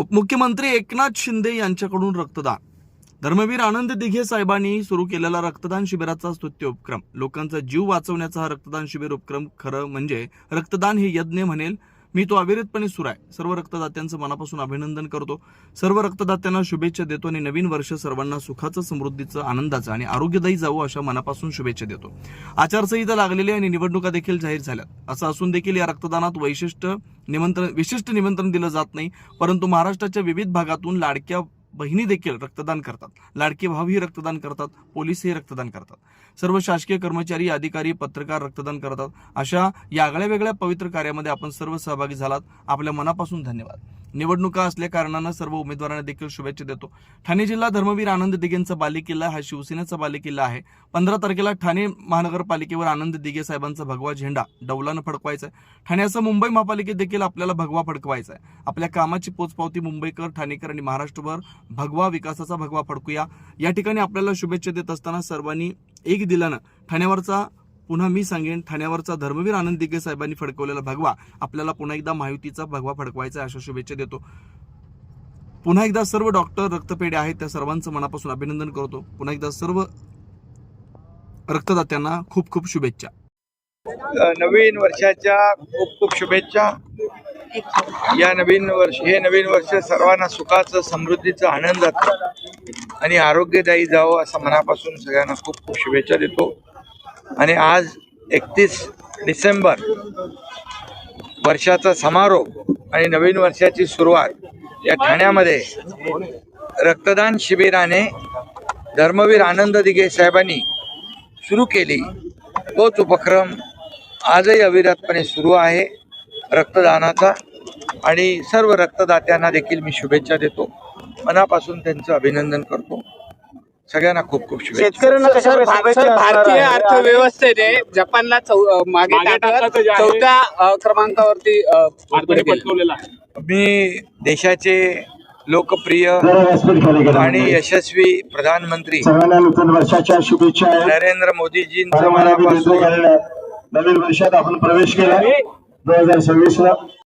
उपमुख्यमंत्री एकनाथ शिंदे यांच्याकडून रक्तदान. धर्मवीर आनंद दिघे साहेबांनी सुरू केलेला रक्तदान शिबिराचा स्तुत्य उपक्रम. लोकांचा जीव वाचवण्याचा हा रक्तदान शिबिर उपक्रम खरं म्हणजे रक्तदान हे यज्ञ म्हणेल. मी तो अविरतपणे सुरू आहे. सर्व रक्तदात्यांचं मनापासून अभिनंदन करतो. सर्व रक्तदात्यांना शुभेच्छा देतो आणि नवीन वर्ष सर्वांना सुखाचं समृद्धीचं आनंदाचं आणि आरोग्यदायी जावं अशा मनापासून शुभेच्छा देतो. आचारसंहिता लागलेली आणि निवडणुका देखील जाहीर झाल्यात. असं असून देखील या रक्तदानात वैशिष्ट्य निमंत्रण विशिष्ट निमंत्रण दिलं जात नाही परंतु महाराष्ट्राच्या विविध भागातून लाडक्या बहिणी देखील रक्तदान करतात. लाडके भावही रक्तदान करतात पोलीसही रक्तदान करतात. सर्व शासकीय कर्मचारी अधिकारी पत्रकार रक्तदान करतात. अशा या आगळ्या वेगळ्या पवित्र कार्यामध्ये आपण सर्व सहभागी झालात. आपल्या मनापासून धन्यवाद. निवडणुका असल्या कारणानं सर्व उमेदवारांना देखील शुभेच्छा देतो. ठाणे जिल्हा धर्मवीर आनंद दिघेंचा बालेकिल्ला हा शिवसेनेचा बालेकिल्ला आहे. पंधरा तारखेला ठाणे महानगरपालिकेवर आनंद दिघे साहेबांचा भगवा झेंडा डौलानं फडकवायचा आहे ठाण्याचं मुंबई महापालिकेत देखील आपल्याला भगवा फडकवायचा आहे आपल्या कामाची पोचपावती मुंबईकर ठाणेकर आणि महाराष्ट्रभर भगवा विकासाचा भगवा फडकूया. या ठिकाणी आपल्याला शुभेच्छा देत असताना सर्वांनी एक दिल्यानं ठाण्यावरचा पुन्हा मी सांगेन ठाण्यावरचा धर्मवीर आनंद दिग्गे साहेबांनी फडकवलेला भगवा आपल्याला पुन्हा एकदा महायुतीचा भगवा फडकवायचा अशा शुभेच्छा देतो. पुन्हा एकदा सर्व डॉक्टर रक्तपेढे आहेत त्या सर्वांचं मनापासून अभिनंदन करतो. पुन्हा एकदा सर्व रक्तदात्यांना खूप खूप शुभेच्छा. नवीन वर्षाच्या खूप खूप शुभेच्छा. या नवीन वर्ष हे नवीन वर्ष सर्वांना सुखाचं समृद्धीचं आनंदाचं आणि आरोग्यदायी जावं असं मनापासून सगळ्यांना खूप खूप शुभेच्छा देतो. आणि आज एकतीस डिसेंबर वर्षाचा समारोप आणि नवीन वर्षाची सुरुवात या ठाण्यामध्ये रक्तदान शिबिराने धर्मवीर आनंद दिघे साहेबांनी सुरू केली. तोच उपक्रम आजही अविरतपणे सुरू आहे रक्तदानाचा आणि सर्व रक्तदात्यांना देखील मी शुभेच्छा देतो. मनापासून त्यांचं अभिनंदन करतो. सगळ्यांना खूप खूप शुभेच्छा शेतकऱ्यांना कशा सर, प्रकारे भा- सर, शुभेच्छा भारतीय? अर्थव्यवस्थेने जपानला चौ- मागे मागे टाकलं टाकत जे आहे. चौथ्या अ, क्रमांकावरती अ, भारताने गेलं. पटकवलेला आहे मी देशाचे लोकप्रिय. आणि यशस्वी प्रधानमंत्री सगळ्यांना नूतन वर्षाच्या शुभेच्छा आहेत नरेंद्र मोदीजींचं मला मनापासून नवीन वर्षात आपण प्रवेश केला दोन हजार सव्वीस ला